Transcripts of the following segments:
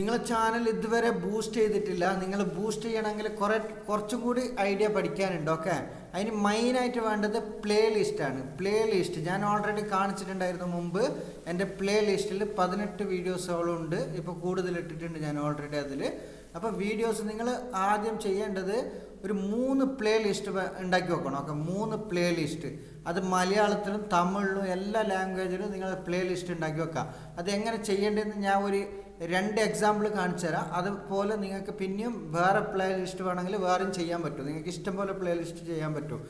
നിങ്ങളെ ചാനൽ ഇതുവരെ ബൂസ്റ്റ് ചെയ്തിട്ടില്ല. നിങ്ങൾ ബൂസ്റ്റ് ചെയ്യണമെങ്കിൽ കുറെ കുറച്ചും കൂടി ഐഡിയ പഠിക്കാനുണ്ട് ഓക്കെ അതിന് മെയിനായിട്ട് വേണ്ടത് പ്ലേ ലിസ്റ്റാണ് പ്ലേ ലിസ്റ്റ് ഞാൻ ഓൾറെഡി കാണിച്ചിട്ടുണ്ടായിരുന്നു മുമ്പ്. എന്റെ പ്ലേ ലിസ്റ്റിൽ പതിനെട്ട് വീഡിയോസോളം ഉണ്ട് ഇപ്പോൾ കൂടുതൽ ഇട്ടിട്ടുണ്ട് ഞാൻ ഓൾറെഡി അതിൽ അപ്പോൾ വീഡിയോസ് നിങ്ങൾ ആദ്യം ചെയ്യേണ്ടത് ഒരു മൂന്ന് പ്ലേ ലിസ്റ്റ് ഉണ്ടാക്കി വെക്കണം ഓക്കെ മൂന്ന് പ്ലേ ലിസ്റ്റ് അത് മലയാളത്തിലും തമിഴിലും എല്ലാ ലാംഗ്വേജിലും നിങ്ങൾ പ്ലേ ലിസ്റ്റ് ഉണ്ടാക്കി വെക്കുക. അത് എങ്ങനെ ചെയ്യേണ്ടതെന്ന് ഞാൻ ഒരു രണ്ട് എക്സാമ്പിൾ കാണിച്ചു തരാം അതുപോലെ നിങ്ങൾക്ക് പിന്നെയും വേറെ പ്ലേ ലിസ്റ്റ് വേണമെങ്കിൽ വേറെയും ചെയ്യാൻ പറ്റും. നിങ്ങൾക്ക് ഇഷ്ടം പോലെ പ്ലേ ലിസ്റ്റ് ചെയ്യാൻ പറ്റും.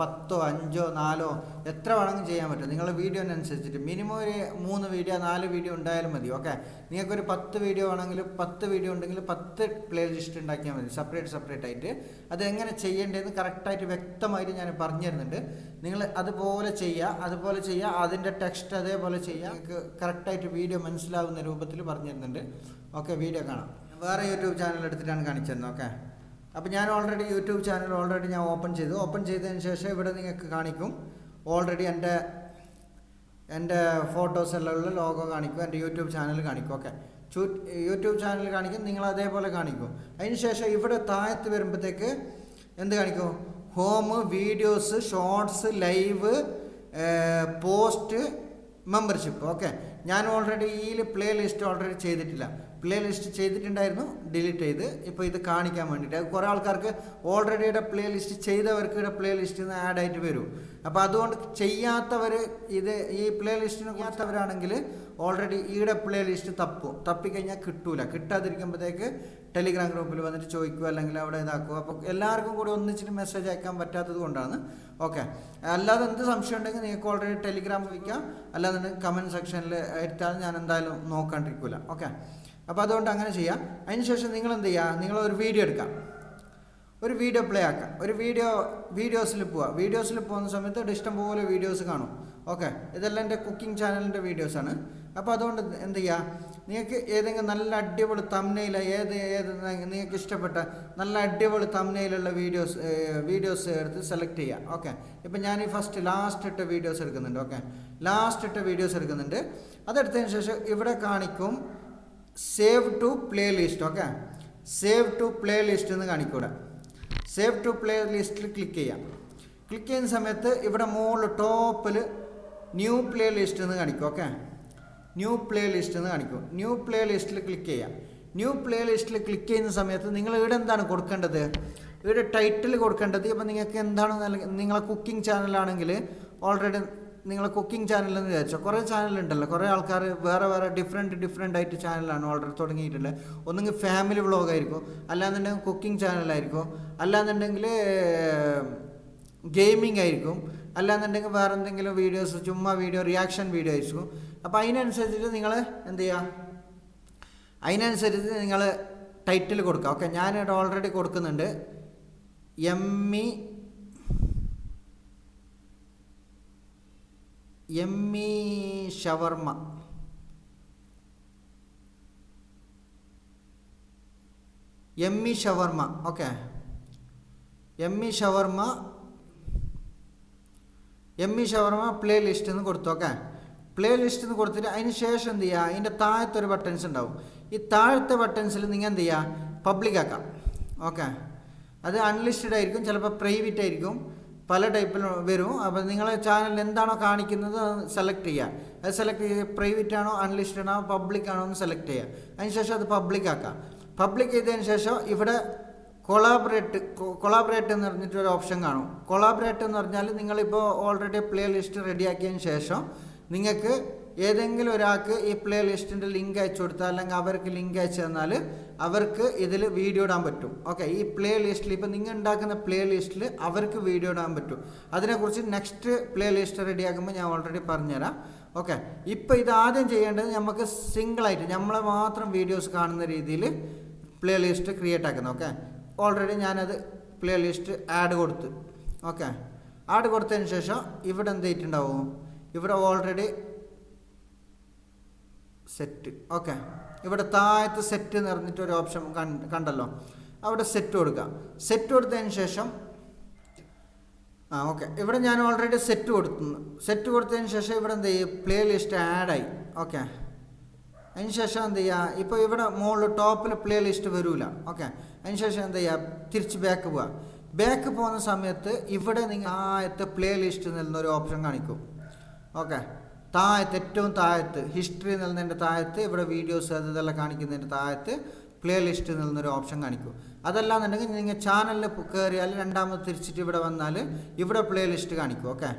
പത്തോ അഞ്ചോ നാലോ എത്ര വേണമെങ്കിലും ചെയ്യാൻ പറ്റും. നിങ്ങളുടെ വീഡിയോനനുസരിച്ചിട്ട് മിനിമം ഒരു മൂന്ന് വീഡിയോ നാല് വീഡിയോ ഉണ്ടായാലും മതി ഓക്കെ നിങ്ങൾക്കൊരു പത്ത് വീഡിയോ വേണമെങ്കിൽ പത്ത് വീഡിയോ ഉണ്ടെങ്കിൽ പത്ത് പ്ലേ ലിസ്റ്റ് ഉണ്ടാക്കിയാൽ മതി സെപ്പറേറ്റ് സെപ്പറേറ്റ് ആയിട്ട്. അത് എങ്ങനെ ചെയ്യേണ്ടതെന്ന് കറക്റ്റായിട്ട് വ്യക്തമായിട്ട് ഞാൻ പറഞ്ഞു തരുന്നുണ്ട്. നിങ്ങൾ അതുപോലെ ചെയ്യുക അതുപോലെ ചെയ്യുക അതിന്റെ ടെക്സ്റ്റ് അതേപോലെ ചെയ്യുക. നിങ്ങൾക്ക് കറക്റ്റായിട്ട് വീഡിയോ മനസ്സിലാവുന്ന രൂപത്തിൽ പറഞ്ഞു തരുന്നുണ്ട്. ഓക്കെ വീഡിയോ കാണാം. വേറെ യൂട്യൂബ് ചാനൽ എടുത്തിട്ടാണ് കാണിച്ചു തരുന്നത് ഓക്കെ അപ്പോൾ ഞാൻ ഓൾറെഡി യൂട്യൂബ് ചാനൽ ഓൾറെഡി ഞാൻ ഓപ്പൺ ചെയ്തു. ഓപ്പൺ ചെയ്തതിന് ശേഷം ഇവിടെ നിങ്ങൾക്ക് കാണിക്കും. ഓൾറെഡി എന്റെ എന്റെ ഫോട്ടോസ് എല്ലാം ഉള്ള ലോഗോ കാണിക്കും. എന്റെ യൂട്യൂബ് ചാനൽ കാണിക്കും. ഓക്കെ യൂട്യൂബ് ചാനൽ കാണിക്കും. നിങ്ങൾ അതേപോലെ കാണിക്കും. അതിന് ശേഷം ഇവിടെ താഴത്ത് വരുമ്പോഴത്തേക്ക് എന്ത് കാണിക്കും? Home videos shorts live post membership okay ഞാൻ ഓൾറെഡി ഈ പ്ലേ ലിസ്റ്റ് ഓൾറെഡി ചെയ്തിട്ടില്ല. പ്ലേ ലിസ്റ്റ് ചെയ്തിട്ടുണ്ടായിരുന്നു ഡിലീറ്റ് ചെയ്ത്. ഇപ്പോൾ ഇത് കാണിക്കാൻ വേണ്ടിയിട്ട്. കുറേ ആൾക്കാർക്ക് ഓൾറെഡി ഇവിടെ പ്ലേ ലിസ്റ്റ് ചെയ്തവർക്ക് ഇവിടെ പ്ലേ ലിസ്റ്റിൽ നിന്ന് ആഡ് ആയിട്ട് വരും. അപ്പോൾ അതുകൊണ്ട് ചെയ്യാത്തവർ ഇത് ഈ പ്ലേ ലിസ്റ്റിന് ചെയ്യാത്തവരാണെങ്കിൽ ഓൾറെഡി ഈയുടെ പ്ലേ ലിസ്റ്റ് തപ്പും. തപ്പിക്കഴിഞ്ഞാൽ കിട്ടൂല. കിട്ടാതിരിക്കുമ്പോഴത്തേക്ക് ടെലിഗ്രാം ഗ്രൂപ്പിൽ വന്നിട്ട് ചോദിക്കുക അല്ലെങ്കിൽ അവിടെ ഇതാക്കുക. അപ്പോൾ എല്ലാവർക്കും കൂടി ഒന്നിച്ചിട്ട് മെസ്സേജ് അയക്കാൻ പറ്റാത്തത് കൊണ്ടാണ്. ഓക്കെ അല്ലാതെ എന്ത് സംശയം ഉണ്ടെങ്കിൽ നിങ്ങൾക്ക് ഓൾറെഡി ടെലിഗ്രാം വയ്ക്കാം അല്ലാതെ കമന്റ് സെക്ഷനിൽ എടുത്താൽ ഞാൻ എന്തായാലും നോക്കാണ്ടിരിക്കില്ല ഓക്കെ അപ്പോൾ അതുകൊണ്ട് അങ്ങനെ ചെയ്യാം. അതിനുശേഷം നിങ്ങൾ എന്ത് ചെയ്യുക നിങ്ങളൊരു വീഡിയോ എടുക്കാം. ഒരു വീഡിയോ പ്ലേ ആക്കാം. ഒരു വീഡിയോ വീഡിയോസിൽ പോവുക വീഡിയോസിൽ പോകുന്ന സമയത്ത് ഇവിടെ ഇഷ്ടംപോലെ വീഡിയോസ് കാണും. ഓക്കെ ഇതെല്ലാം എന്റെ കുക്കിംഗ് ചാനലിന്റെ വീഡിയോസാണ് അപ്പോൾ അതുകൊണ്ട് എന്ത് ചെയ്യുക നിങ്ങൾക്ക് ഏതെങ്കിലും നല്ല അടിപൊളി തമ്നയിൽ ഏത് ഏത് നിങ്ങൾക്ക് ഇഷ്ടപ്പെട്ട നല്ല അടിപൊളി തമ്നയിലുള്ള വീഡിയോസ് വീഡിയോസ് എടുത്ത് സെലക്ട് ചെയ്യുക ഓക്കെ ഇപ്പം ഞാൻ ഈ ഫസ്റ്റ് ലാസ്റ്റ് ഇട്ട വീഡിയോസ് എടുക്കുന്നുണ്ട്. ഓക്കെ ലാസ്റ്റ് ഇട്ട വീഡിയോസ് എടുക്കുന്നുണ്ട്. അതെടുത്തതിന് ശേഷം ഇവിടെ കാണിക്കും save to playlist okay save to playlist എന്ന് കാണിക്കൂടെ. സേവ് ടു പ്ലേ ലിസ്റ്റിൽ ക്ലിക്ക് ചെയ്യാം. ക്ലിക്ക് ചെയ്യുന്ന സമയത്ത് ഇവിടെ മുകളിൽ ടോപ്പിൽ ന്യൂ പ്ലേ ലിസ്റ്റ് എന്ന് കാണിക്കും ഓക്കെ ന്യൂ പ്ലേ ലിസ്റ്റ് എന്ന് കാണിക്കും. ന്യൂ പ്ലേ ലിസ്റ്റിൽ ക്ലിക്ക് ചെയ്യാം. ന്യൂ പ്ലേ ലിസ്റ്റിൽ ക്ലിക്ക് ചെയ്യുന്ന സമയത്ത് നിങ്ങൾ ഇവിടെ എന്താണ് കൊടുക്കേണ്ടത്? ഇവിടെ ടൈറ്റിൽ കൊടുക്കേണ്ടത്. ഇപ്പം നിങ്ങൾക്ക് എന്താണ് നിങ്ങളെ കുക്കിംഗ് ചാനലാണെങ്കിൽ ഓൾറെഡി നിങ്ങളെ കുക്കിംഗ് ചാനൽ എന്ന് വിചാരിച്ചോ? കുറേ ചാനലുണ്ടല്ലോ കുറേ ആൾക്കാർ വേറെ വേറെ ഡിഫറെന്റ് ഡിഫറെന്റ് ആയിട്ട് ചാനലാണ് ഓൾറെഡി തുടങ്ങിയിട്ടുള്ളത്. ഒന്നെങ്കിൽ ഫാമിലി വ്ളോഗ് ആയിരിക്കും. അല്ലാന്നുണ്ടെങ്കിൽ കുക്കിംഗ് ചാനലായിരിക്കും അല്ലാന്നുണ്ടെങ്കിൽ ഗെയിമിംഗ് ആയിരിക്കും. അല്ലാന്നുണ്ടെങ്കിൽ വേറെ എന്തെങ്കിലും വീഡിയോസ് ചുമ്മാ വീഡിയോ റിയാക്ഷൻ വീഡിയോ ആയിരിക്കും. അപ്പോൾ അതിനനുസരിച്ചിട്ട് നിങ്ങൾ എന്ത് ചെയ്യുക അതിനനുസരിച്ച് നിങ്ങൾ ടൈറ്റിൽ കൊടുക്കുക. ഓക്കെ ഞാനിവിടെ ഓൾറെഡി കൊടുക്കുന്നുണ്ട്. Emmy Emmy shawarma Emmy shawarma okay. Emmy shawarma Emmy shawarma playlist എന്ന് കൊടുത്തു ഓക്കെ. പ്ലേ ലിസ്റ്റ് എന്ന് കൊടുത്തിട്ട് അതിന് ശേഷം എന്ത് ചെയ്യുക? അതിന്റെ താഴത്തെ ഒരു ബട്ടൺസ് ഉണ്ടാവും. ഈ താഴത്തെ ബട്ടൺസിൽ നിങ്ങൾ എന്ത് ചെയ്യുക? പബ്ലിക് ആക്കാം. ഓക്കെ. അത് അൺലിസ്റ്റഡ് ആയിരിക്കും ചിലപ്പോൾ പ്രൈവറ്റ് ആയിരിക്കും. പല ടൈപ്പിൽ വരും. അപ്പോൾ നിങ്ങളെ ചാനൽ എന്താണോ കാണിക്കുന്നത് സെലക്ട് ചെയ്യുക. അത് സെലക്ട് ചെയ്യുക പ്രൈവറ്റ് ആണോ അൺലിസ്റ്റഡ് ആണോ പബ്ലിക് ആണോ എന്ന് സെലക്ട് ചെയ്യുക. അതിന് ശേഷം അത് പബ്ലിക് ആക്കാം. പബ്ലിക് ചെയ്തതിന് ശേഷം ഇവിടെ കൊളാബറേറ്റ് കൊളാബറേറ്റ് എന്ന് പറഞ്ഞിട്ട് ഒരു ഓപ്ഷൻ കാണും. കൊളാബറേറ്റ് എന്ന് പറഞ്ഞാൽ നിങ്ങളിപ്പോൾ ഓൾറെഡി പ്ലേ ലിസ്റ്റ് റെഡിയാക്കിയതിന് ശേഷം നിങ്ങൾക്ക് ഏതെങ്കിലും ഒരാൾക്ക് ഈ പ്ലേ ലിസ്റ്റിന്റെ ലിങ്ക് അയച്ചു കൊടുത്താൽ അല്ലെങ്കിൽ അവർക്ക് ലിങ്ക് അയച്ചു തന്നാൽ അവർക്ക് ഇതിൽ വീഡിയോ ഇടാൻ പറ്റും. ഓക്കെ ഈ പ്ലേ ലിസ്റ്റിൽ ഇപ്പോൾ നിങ്ങൾ ഉണ്ടാക്കുന്ന പ്ലേ ലിസ്റ്റിൽ അവർക്ക് വീഡിയോ ഇടാൻ പറ്റും. അതിനെക്കുറിച്ച് നെക്സ്റ്റ് പ്ലേ ലിസ്റ്റ് റെഡിയാക്കുമ്പോൾ ഞാൻ ഓൾറെഡി പറഞ്ഞുതരാം. ഓക്കെ ഇപ്പോൾ ആദ്യം ചെയ്യേണ്ടത് നമുക്ക് സിംഗിളായിട്ട് നമ്മളെ മാത്രം വീഡിയോസ് കാണുന്ന രീതിയിൽ പ്ലേ ലിസ്റ്റ് ക്രിയേറ്റ് ആക്കുന്നത് ഓക്കെ ഓൾറെഡി ഞാനത് പ്ലേ ലിസ്റ്റ് ആഡ് കൊടുത്ത്. ഓക്കെ ആഡ് കൊടുത്തതിന് ശേഷം ഇവിടെ എന്ത് ചെയ്തിട്ടുണ്ടാവും ഇവിടെ ഓൾറെഡി സെറ്റ് ഓക്കെ ഇവിടെ താഴത്ത് സെറ്റ് എന്ന് പറഞ്ഞിട്ട് ഒരു ഓപ്ഷൻ കണ്ടല്ലോ. അവിടെ സെറ്റ് കൊടുക്കുക സെറ്റ് കൊടുത്തതിന് ശേഷം ആ ഓക്കെ ഇവിടെ ഞാൻ ഓൾറെഡി സെറ്റ് കൊടുത്തു. സെറ്റ് കൊടുത്തതിന് ശേഷം ഇവിടെ എന്ത് ചെയ്യും? പ്ലേ ലിസ്റ്റ് ആഡായി ഓക്കെ അതിന് ശേഷം എന്ത് ചെയ്യുക ഇപ്പോൾ ഇവിടെ മുകളിൽ ടോപ്പിൽ പ്ലേ ലിസ്റ്റ് വരൂല. ഓക്കെ അതിന് ശേഷം എന്ത് ചെയ്യുക തിരിച്ച് ബാക്ക് പോവുക ബാക്ക് പോകുന്ന സമയത്ത് ഇവിടെ നിങ്ങൾ ആയത്തെ പ്ലേ ലിസ്റ്റ് നിന്നൊരു ഓപ്ഷൻ കാണിക്കും. ഓക്കെ താഴത്ത് ഏറ്റവും താഴത്ത് ഹിസ്റ്ററി എന്നുള്ളതിന്റെ താഴത്ത് ഇവിടെ വീഡിയോസ് അത് ഇതെല്ലാം കാണിക്കുന്നതിന്റെ താഴത്ത് പ്ലേ ലിസ്റ്റ് നിന്നൊരു ഓപ്ഷൻ കാണിക്കും. അതല്ലാന്നുണ്ടെങ്കിൽ നിങ്ങൾ ചാനലിൽ കയറിയാൽ രണ്ടാമത് തിരിച്ചിട്ട് ഇവിടെ വന്നാൽ ഇവിടെ പ്ലേ ലിസ്റ്റ് കാണിക്കും ഓക്കെ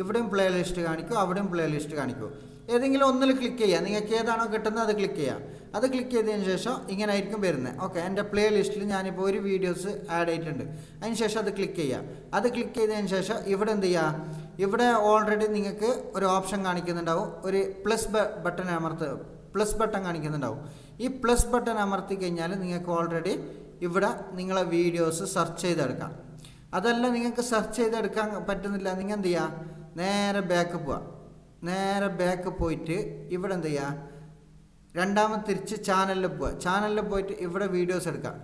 ഇവിടെയും പ്ലേ ലിസ്റ്റ് കാണിക്കും അവിടെയും പ്ലേ ലിസ്റ്റ് കാണിക്കും. ഏതെങ്കിലും ഒന്നിൽ ക്ലിക്ക് ചെയ്യുക. നിങ്ങൾക്ക് ഏതാണോ കിട്ടുന്നത് അത് ക്ലിക്ക് ചെയ്യുക. അത് ക്ലിക്ക് ചെയ്തതിന് ശേഷം ഇങ്ങനെ ആയിരിക്കും വരുന്നത് ഓക്കെ എന്റെ പ്ലേ ലിസ്റ്റിൽ ഞാനിപ്പോൾ ഒരു വീഡിയോസ് ആഡ് ആയിട്ടുണ്ട് അതിന് ശേഷം അത് ക്ലിക്ക് ചെയ്യുക. അത് ക്ലിക്ക് ചെയ്തതിന് ശേഷം ഇവിടെ എന്ത് ചെയ്യുക? ഇവിടെ ഓൾറെഡി നിങ്ങൾക്ക് ഒരു ഓപ്ഷൻ കാണിക്കുന്നുണ്ടാവും. ഒരു പ്ലസ് ബട്ടൺ അമർത്ത് പ്ലസ് ബട്ടൺ കാണിക്കുന്നുണ്ടാവും. ഈ പ്ലസ് ബട്ടൺ അമർത്തി കഴിഞ്ഞാൽ നിങ്ങൾക്ക് ഓൾറെഡി ഇവിടെ നിങ്ങളെ വീഡിയോസ് സെർച്ച് ചെയ്തെടുക്കാം. അതല്ല നിങ്ങൾക്ക് സെർച്ച് ചെയ്തെടുക്കാൻ പറ്റുന്നില്ല. നിങ്ങൾ എന്ത് ചെയ്യുക നേരെ ബാക്ക് പോവുക നേരെ ബാക്ക് പോയിട്ട് ഇവിടെ എന്ത് ചെയ്യുക രണ്ടാമത് തിരിച്ച് ചാനലിൽ പോവുക ചാനലിൽ പോയിട്ട് ഇവിടെ വീഡിയോസ് എടുക്കാം.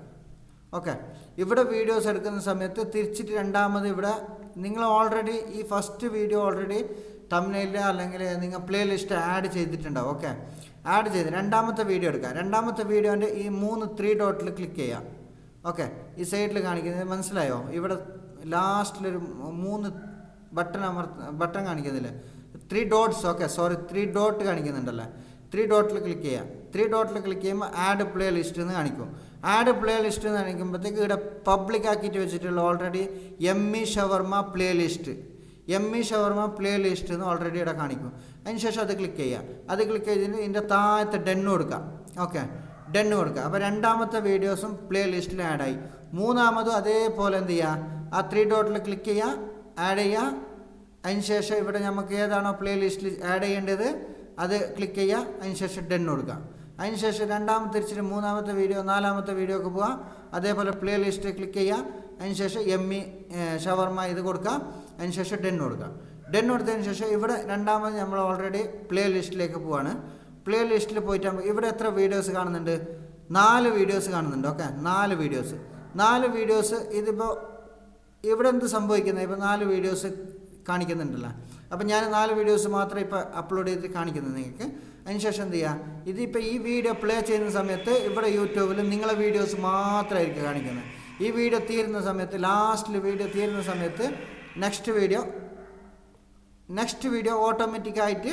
ഓക്കെ ഇവിടെ വീഡിയോസ് എടുക്കുന്ന സമയത്ത് തിരിച്ചിട്ട് രണ്ടാമത് ഇവിടെ നിങ്ങൾ ഓൾറെഡി ഈ ഫസ്റ്റ് വീഡിയോ ഓൾറെഡി തമിഴിൽ അല്ലെങ്കിൽ നിങ്ങൾ പ്ലേ ലിസ്റ്റ് ആഡ് ചെയ്തിട്ടുണ്ടാവും ഓക്കെ ആഡ് ചെയ്ത് രണ്ടാമത്തെ വീഡിയോ എടുക്കുക. രണ്ടാമത്തെ വീഡിയോന്റെ ഈ മൂന്ന് ത്രീ ഡോട്ടിൽ ക്ലിക്ക് ചെയ്യാം ഓക്കെ ഈ സൈഡിൽ കാണിക്കുന്നത് മനസ്സിലായോ? ഇവിടെ ലാസ്റ്റിലൊരു മൂന്ന് ബട്ടൺ അമർ button കാണിക്കുന്നില്ലേ? Three dots okay sorry three dot കാണിക്കുന്നുണ്ടല്ലേ? Three ഡോട്ടിൽ ക്ലിക്ക് ചെയ്യാം ത്രീ ഡോട്ടിൽ ക്ലിക്ക് ചെയ്യുമ്പോൾ ആഡ് പ്ലേ ലിസ്റ്റ് എന്ന് കാണിക്കും. ആഡ് പ്ലേ ലിസ്റ്റ് എന്ന് കാണിക്കുമ്പോഴത്തേക്ക് ഇവിടെ പബ്ലിക് ആക്കിയിട്ട് വെച്ചിട്ടുള്ള already M E shawarma playlist M E shawarma playlist എന്ന് ഓൾറെഡി ഇവിടെ കാണിക്കും. അതിന് ശേഷം അത് ക്ലിക്ക് ചെയ്യുക. അത് ക്ലിക്ക് ചെയ്തിട്ട് ഇതിന്റെ താഴത്തെ ഡെന്ന് കൊടുക്കുക ഓക്കെ ഡെന്ന് കൊടുക്കുക. അപ്പോൾ രണ്ടാമത്തെ വീഡിയോസും പ്ലേ ലിസ്റ്റിൽ ആഡായി മൂന്നാമതും അതേപോലെ എന്ത് ചെയ്യുക? ആ ത്രീ ഡോട്ടിൽ ക്ലിക്ക് ചെയ്യുക. ആഡ് ചെയ്യുക. അതിന് ശേഷം ഇവിടെ നമുക്ക് ഏതാണോ പ്ലേ ലിസ്റ്റിൽ ആഡ് ചെയ്യേണ്ടത്? അത് ക്ലിക്ക് ചെയ്യുക. അതിന് ശേഷം ഡെൻ കൊടുക്കുക. അതിന് ശേഷം രണ്ടാമത്തെ തിരിച്ചിട്ട് മൂന്നാമത്തെ വീഡിയോ നാലാമത്തെ വീഡിയോ ഒക്കെ പോകാം അതേപോലെ പ്ലേ ലിസ്റ്റ് ക്ലിക്ക് ചെയ്യുക അതിനുശേഷം ഇ ഷവർമ ഇത് കൊടുക്കുക അതിനുശേഷം ഡെൻ കൊടുക്കുക ഡെൻ കൊടുത്തതിന് ശേഷം ഇവിടെ രണ്ടാമത് നമ്മൾ ഓൾറെഡി പ്ലേ ലിസ്റ്റിലേക്ക് പോവാണ്. പ്ലേ ലിസ്റ്റിൽ പോയിട്ട് ഇവിടെ എത്ര വീഡിയോസ് കാണുന്നുണ്ട്? നാല് വീഡിയോസ് കാണുന്നുണ്ട്. ഓക്കെ നാല് വീഡിയോസ് നാല് വീഡിയോസ് ഇതിപ്പോൾ ഇവിടെ എന്ത് സംഭവിക്കുന്നത് ഇപ്പോൾ നാല് വീഡിയോസ് കാണിക്കുന്നുണ്ടല്ലോ. അപ്പം ഞാൻ നാല് വീഡിയോസ് മാത്രമേ ഇപ്പോൾ അപ്ലോഡ് ചെയ്ത് കാണിക്കുന്നത് നിങ്ങൾക്ക്. അതിനുശേഷം എന്ത് ചെയ്യുക ഇതിപ്പോൾ ഈ വീഡിയോ പ്ലേ ചെയ്യുന്ന സമയത്ത് ഇവിടെ യൂട്യൂബിൽ നിങ്ങളെ വീഡിയോസ് മാത്രമായിരിക്കും കാണിക്കുന്നത്. ഈ വീഡിയോ തീരുന്ന സമയത്ത് ലാസ്റ്റിൽ വീഡിയോ തീരുന്ന സമയത്ത് നെക്സ്റ്റ് വീഡിയോ നെക്സ്റ്റ് വീഡിയോ ഓട്ടോമാറ്റിക്കായിട്ട്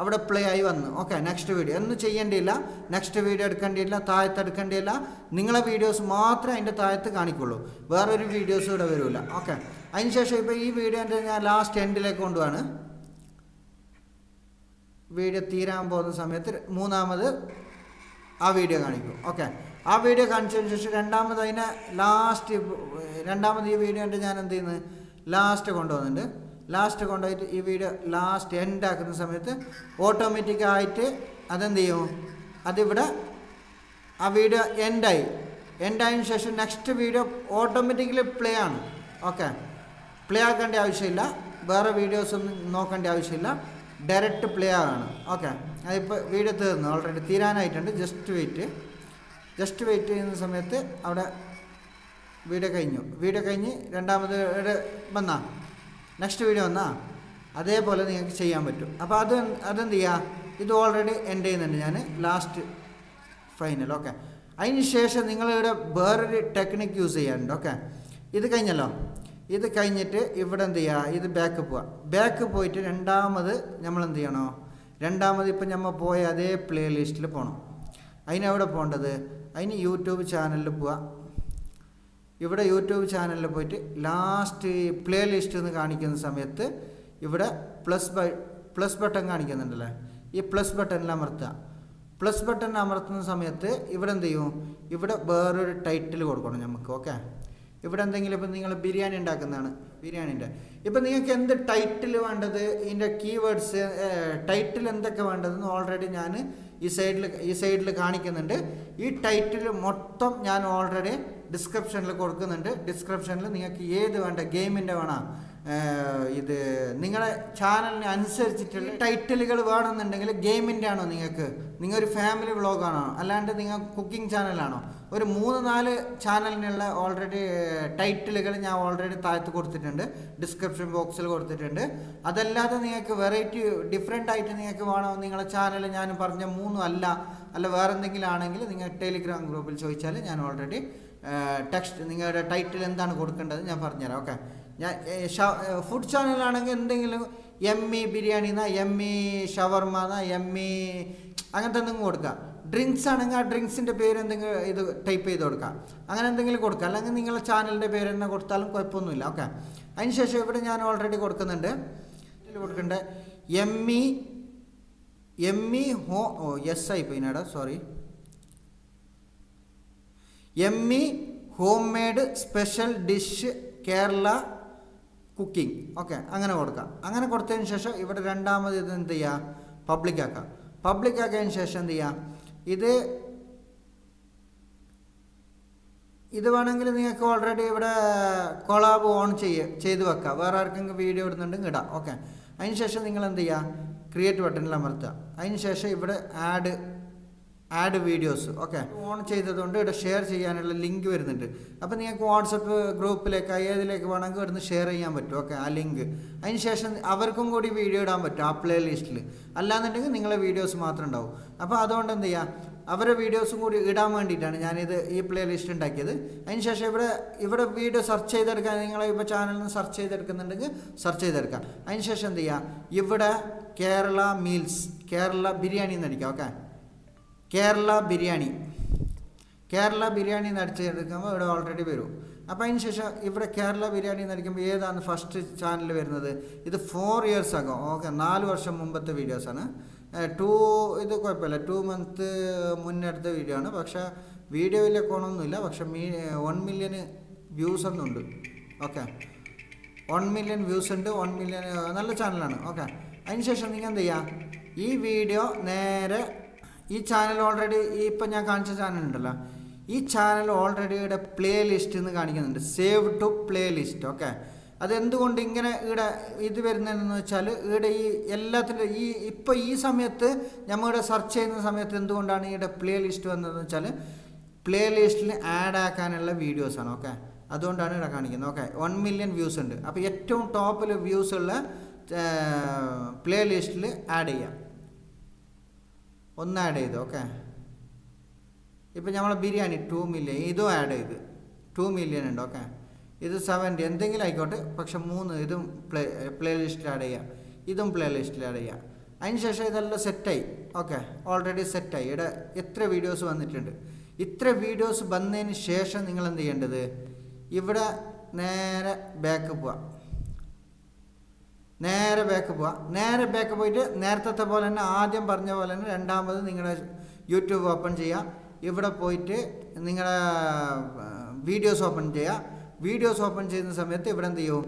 അവിടെ പ്ലേ ആയി വന്നു. ഓക്കെ നെക്സ്റ്റ് വീഡിയോ ഒന്നും ചെയ്യേണ്ടിയില്ല. നെക്സ്റ്റ് വീഡിയോ എടുക്കേണ്ടിയില്ല താഴത്ത് എടുക്കേണ്ടിയില്ല. നിങ്ങളെ വീഡിയോസ് മാത്രമേ അതിന്റെ താഴത്ത് കാണിക്കുള്ളൂ. വേറൊരു വീഡിയോസ് ഇവിടെ വരില്ല ഓക്കെ അതിനുശേഷം ഇപ്പോൾ ഈ വീഡിയോന്റെ ഞാൻ ലാസ്റ്റ് എൻഡിലേക്ക് കൊണ്ടുപോവാണ്. വീഡിയോ തീരാൻ പോകുന്ന സമയത്ത് മൂന്നാമത് ആ വീഡിയോ കാണിക്കും. ഓക്കെ ആ വീഡിയോ കാണിച്ചതിന് ശേഷം രണ്ടാമത് അതിനെ ലാസ്റ്റ് രണ്ടാമത് ഈ വീഡിയോ വീഡിയോന്റെ ഞാൻ എന്ത് ചെയ്യുന്നത് ലാസ്റ്റ് കൊണ്ടുപോകുന്നുണ്ട് ലാസ്റ്റ് കൊണ്ടുപോയിട്ട് ഈ വീഡിയോ ലാസ്റ്റ് എൻഡ് ആക്കുന്ന സമയത്ത് ഓട്ടോമാറ്റിക്കായിട്ട് അതെന്ത് ചെയ്യും? അതിവിടെ ആ വീഡിയോ എൻഡായി എൻഡായതിനു ശേഷം നെക്സ്റ്റ് വീഡിയോ ഓട്ടോമാറ്റിക്കലി പ്ലേ ആണ്. ഓക്കെ പ്ലേ ആക്കേണ്ട ആവശ്യമില്ല. വേറെ വീഡിയോസ് ഒന്നും നോക്കേണ്ട ആവശ്യമില്ല. ഡയറക്റ്റ് പ്ലേ ആണ്. ഓക്കെ അതിപ്പോൾ വീഡിയോ തീർന്നു ഓൾറെഡി തീരാനായിട്ടുണ്ട്. ജസ്റ്റ് വെയിറ്റ് ജസ്റ്റ് വെയിറ്റ് ചെയ്യുന്ന സമയത്ത് അവിടെ വീഡിയോ കഴിഞ്ഞു. വീഡിയോ കഴിഞ്ഞ് രണ്ടാമത് വന്നാ. നെക്സ്റ്റ് വീഡിയോ വന്നാ. അതേപോലെ നിങ്ങൾക്ക് ചെയ്യാൻ പറ്റും. അപ്പോൾ അത് അതെന്ത് ചെയ്യുക ഇത് ഓൾറെഡി എൻഡ് ചെയ്യുന്നുണ്ട് ഞാൻ ലാസ്റ്റ് ഫൈനൽ ഓക്കെ അതിന് ശേഷം നിങ്ങളിവിടെ വേറൊരു ടെക്നിക്ക് യൂസ് ചെയ്യാറുണ്ട് ഓക്കെ ഇത് കഴിഞ്ഞല്ലോ. ഇത് കഴിഞ്ഞിട്ട് ഇവിടെ എന്ത് ചെയ്യുക? ഇത് ബാക്ക് പോവുക. ബാക്ക് പോയിട്ട് രണ്ടാമത് നമ്മൾ എന്ത് ചെയ്യണോ? രണ്ടാമത് ഇപ്പം നമ്മൾ പോയ അതേ പ്ലേ ലിസ്റ്റിൽ പോകണം അതിനെവിടെ പോകേണ്ടത്? അതിന് യൂട്യൂബ് ചാനലിൽ പോവുക. ഇവിടെ യൂട്യൂബ് ചാനലിൽ പോയിട്ട് ലാസ്റ്റ് പ്ലേ ലിസ്റ്റ് എന്ന് കാണിക്കുന്ന സമയത്ത് ഇവിടെ പ്ലസ് ബ പ്ലസ് ബട്ടൺ കാണിക്കുന്നുണ്ടല്ലേ? ഈ പ്ലസ് ബട്ടണിൽ അമർത്തുക. പ്ലസ് ബട്ടൺ അമർത്തുന്ന സമയത്ത് ഇവിടെ എന്ത് ചെയ്യും? ഇവിടെ വേറൊരു ടൈറ്റിൽ കൊടുക്കണം നമുക്ക് ഓക്കെ ഇവിടെ എന്തെങ്കിലും ഇപ്പം നിങ്ങൾ ബിരിയാണി ഉണ്ടാക്കുന്നതാണ് ബിരിയാണിന്റെ. ഇപ്പം നിങ്ങൾക്ക് എന്ത് ടൈറ്റിൽ വേണ്ടത്? ഇതിന്റെ കീവേഡ്സ് ടൈറ്റിൽ എന്തൊക്കെ വേണ്ടതെന്ന് ഓൾറെഡി ഞാൻ ഈ സൈഡിൽ ഈ സൈഡിൽ കാണിക്കുന്നുണ്ട്. ഈ ടൈറ്റിൽ മൊത്തം ഞാൻ ഓൾറെഡി ഡിസ്ക്രിപ്ഷനിൽ കൊടുക്കുന്നുണ്ട്. ഡിസ്ക്രിപ്ഷനിൽ നിങ്ങൾക്ക് ഏത് വേണ്ട ഗെയിമിന്റെ വേണം? ഇത് നിങ്ങളെ ചാനലിന് അനുസരിച്ചിട്ടുള്ള ടൈറ്റിലുകൾ വേണമെന്നുണ്ടെങ്കിൽ ഗെയിമിന്റെ ആണോ നിങ്ങൾക്ക്? നിങ്ങൾ ഒരു ഫാമിലി വ്ളോഗാണോ അല്ലാണ്ട് നിങ്ങൾ കുക്കിംഗ് ചാനലാണോ ഒരു മൂന്ന് നാല് ചാനലിനുള്ള ഓൾറെഡി ടൈറ്റിലുകൾ ഞാൻ ഓൾറെഡി താഴത്ത് കൊടുത്തിട്ടുണ്ട്. ഡിസ്ക്രിപ്ഷൻ ബോക്സിൽ കൊടുത്തിട്ടുണ്ട്. അതല്ലാതെ നിങ്ങൾക്ക് വെറൈറ്റി ഡിഫറെന്റ് ആയിട്ട് നിങ്ങൾക്ക് വേണോ? നിങ്ങളെ ചാനൽ ഞാൻ പറഞ്ഞ മൂന്നും അല്ല. അല്ല വേറെ എന്തെങ്കിലും ആണെങ്കിൽ നിങ്ങൾ ടെലിഗ്രാം ഗ്രൂപ്പിൽ ചോദിച്ചാൽ ഞാൻ ഓൾറെഡി ടെക്സ്റ്റ് നിങ്ങളുടെ ടൈറ്റിൽ എന്താണ് കൊടുക്കേണ്ടത് ഞാൻ പറഞ്ഞുതരാം. ഓക്കെ ഞാൻ ഫുഡ് ചാനലാണെങ്കിൽ എന്തെങ്കിലും എം ഇ ബിരിയാണി എന്നാ എം ഇ ഷവർമ എന്നാ എം ഇ അങ്ങനത്തെ എന്തെങ്കിലും കൊടുക്കുക ഡ്രിങ്ക്സ് ആണെങ്കിൽ ആ ഡ്രിങ്ക്സിന്റെ പേര് എന്തെങ്കിലും ഇത് ടൈപ്പ് ചെയ്ത് കൊടുക്കുക അങ്ങനെ എന്തെങ്കിലും കൊടുക്കുക അല്ലെങ്കിൽ നിങ്ങളുടെ ചാനലിന്റെ പേര് തന്നെ കൊടുത്താലും കുഴപ്പമൊന്നുമില്ല. ഓക്കെ അതിനുശേഷം ഇവിടെ ഞാൻ ഓൾറെഡി കൊടുക്കുന്നുണ്ട്. ഇതിൽ കൊടുക്കേണ്ട? എം ഇ എം ഇ ഹോ ഓ എസ് ആയി പോയിനാടാ sorry M E homemade special dish Kerala cooking. Okay അങ്ങനെ കൊടുക്കാം. അങ്ങനെ കൊടുത്തതിന് ശേഷം ഇവിടെ രണ്ടാമത് ഇത് എന്ത് ചെയ്യുക പബ്ലിക് ആക്കുക പബ്ലിക് ആക്കിയതിന് ശേഷം എന്ത് ചെയ്യുക ഇത് ഇത് വേണമെങ്കിൽ നിങ്ങൾക്ക് ഓൾറെഡി ഇവിടെ കൊളാബ് ഓൺ ചെയ്യ ചെയ്ത് വെക്കുക വേറെ ആർക്കെങ്കിലും വീഡിയോ ഇടുന്നുണ്ടെങ്കിൽ ഇടാം. ഓക്കെ. അതിന് ശേഷം നിങ്ങൾ എന്ത് ചെയ്യുക ക്രിയേറ്റ് ബട്ടണിൽ അമർത്തുക. അതിന് ശേഷം ഇവിടെ add add videos okay on ചെയ്തതുകൊണ്ട് ഇവിടെ ഷെയർ ചെയ്യാനുള്ള ലിങ്ക് വരുന്നുണ്ട്. അപ്പോൾ നിങ്ങൾക്ക് വാട്സപ്പ് ഗ്രൂപ്പിലേക്ക് ഏതിലേക്ക് വേണമെങ്കിൽ ഇവിടുന്ന് ഷെയർ ചെയ്യാൻ പറ്റും. ഓക്കെ ആ ലിങ്ക് അതിന് ശേഷം അവർക്കും കൂടി വീഡിയോ ഇടാൻ പറ്റും ആ പ്ലേ ലിസ്റ്റിൽ അല്ലാന്നുണ്ടെങ്കിൽ നിങ്ങളെ വീഡിയോസ് മാത്രം ഉണ്ടാവും. അപ്പോൾ അതുകൊണ്ട് എന്ത് ചെയ്യുക അവരുടെ വീഡിയോസും കൂടി ഇടാൻ വേണ്ടിയിട്ടാണ് ഞാനിത് ഈ പ്ലേ ലിസ്റ്റ് ഉണ്ടാക്കിയത്. അതിന് ശേഷം ഇവിടെ ഇവിടെ വീഡിയോ സെർച്ച് ചെയ്തെടുക്കാൻ നിങ്ങൾ ഇപ്പോൾ ചാനലിൽ നിന്ന് സെർച്ച് ചെയ്തെടുക്കുന്നുണ്ടെങ്കിൽ സെർച്ച് ചെയ്തെടുക്കാം. അതിന് ശേഷം എന്ത് ചെയ്യുക ഇവിടെ കേരള മീൽസ് കേരള ബിരിയാണി എന്ന് അടിക്കാം. ഓക്കെ കേരള ബിരിയാണി. കേരള ബിരിയാണി എന്ന് അടിച്ചെടുക്കുമ്പോൾ ഇവിടെ ഓൾറെഡി വരും. അപ്പോൾ അതിന് ശേഷം ഇവിടെ കേരള ബിരിയാണി എന്ന് അടിക്കുമ്പോൾ ഏതാണ് ഫസ്റ്റ് ചാനൽ വരുന്നത്? ഇത് ഫോർ ഇയേഴ്സ് ആകും ഓക്കെ നാല് വർഷം മുമ്പത്തെ വീഡിയോസാണ് ടു ഇത് കുഴപ്പമില്ല. ടു മന്ത് മുന്നെടുത്ത വീഡിയോ ആണ്. പക്ഷേ വീഡിയോ കോണമൊന്നുമില്ല. പക്ഷെ മീ വൺ മില്യൺ വ്യൂസ് ഒന്നുണ്ട് ഓക്കെ. വൺ മില്യൺ വ്യൂസ് ഉണ്ട്. വൺ മില്യൺ നല്ല ചാനലാണ് ഓക്കെ. അതിനുശേഷം നിങ്ങൾ എന്ത് ചെയ്യുക ഈ വീഡിയോ നേരെ ഈ ചാനൽ ഓൾറെഡി ഈ ഇപ്പം ഞാൻ കാണിച്ച ചാനൽ ഉണ്ടല്ലോ. ഈ ചാനൽ ഓൾറെഡി ഇവിടെ പ്ലേ ലിസ്റ്റ് എന്ന് കാണിക്കുന്നുണ്ട്. Save to playlist okay അതെന്തുകൊണ്ട് ഇങ്ങനെ ഇവിടെ ഇത് വരുന്നതെന്ന് വെച്ചാൽ ഇവിടെ ഈ എല്ലാത്തിന്റെ ഈ ഇപ്പോൾ ഈ സമയത്ത് നമ്മളിവിടെ സെർച്ച് ചെയ്യുന്ന സമയത്ത് എന്തുകൊണ്ടാണ് ഇവിടെ പ്ലേ ലിസ്റ്റ് വന്നതെന്ന് വെച്ചാൽ പ്ലേ ലിസ്റ്റിൽ ആഡ് ആക്കാനുള്ള വീഡിയോസാണ് ഓക്കെ അതുകൊണ്ടാണ് ഇവിടെ കാണിക്കുന്നത് ഓക്കെ വൺ മില്യൺ വ്യൂസ് ഉണ്ട്. അപ്പോൾ ഏറ്റവും ടോപ്പിൽ വ്യൂസ് ഉള്ള പ്ലേ ലിസ്റ്റിൽ ആഡ് ചെയ്യാം. ഒന്ന് ആഡ് ചെയ്തു ഓക്കെ ഇപ്പം നമ്മൾ ബിരിയാണി ടു മില്യൺ ഇതും ആഡ് ചെയ്ത്. ടു മില്യൺ ഉണ്ട് ഓക്കെ ഇത് സെവന്റി എന്തെങ്കിലും ആയിക്കോട്ടെ പക്ഷെ മൂന്ന് ഇതും പ്ലേ പ്ലേ ലിസ്റ്റിൽ ആഡ് ചെയ്യാം. ഇതും പ്ലേ ലിസ്റ്റിൽ ആഡ് ചെയ്യാം. അതിന് ശേഷം ഇതെല്ലാം സെറ്റായി ഓക്കെ ഓൾറെഡി സെറ്റായി ഇവിടെ എത്ര വീഡിയോസ് വന്നിട്ടുണ്ട്? ഇത്ര വീഡിയോസ് വന്നതിന് ശേഷം നിങ്ങൾ എന്ത് ചെയ്യേണ്ടത്? ഇവിടെ നേരെ ബാക്ക് പോവാം. നേരെ ബാക്ക് പോവാം. നേരെ ബാക്ക് പോയിട്ട് നേരത്തെ പോലെ തന്നെ ആദ്യം പറഞ്ഞ പോലെ തന്നെ രണ്ടാമത് നിങ്ങളുടെ യൂട്യൂബ് ഓപ്പൺ ചെയ്യുക ഇവിടെ പോയിട്ട് നിങ്ങളുടെ വീഡിയോസ് ഓപ്പൺ ചെയ്യുക വീഡിയോസ് ഓപ്പൺ ചെയ്യുന്ന സമയത്ത് ഇവിടെ എന്ത് ചെയ്യും?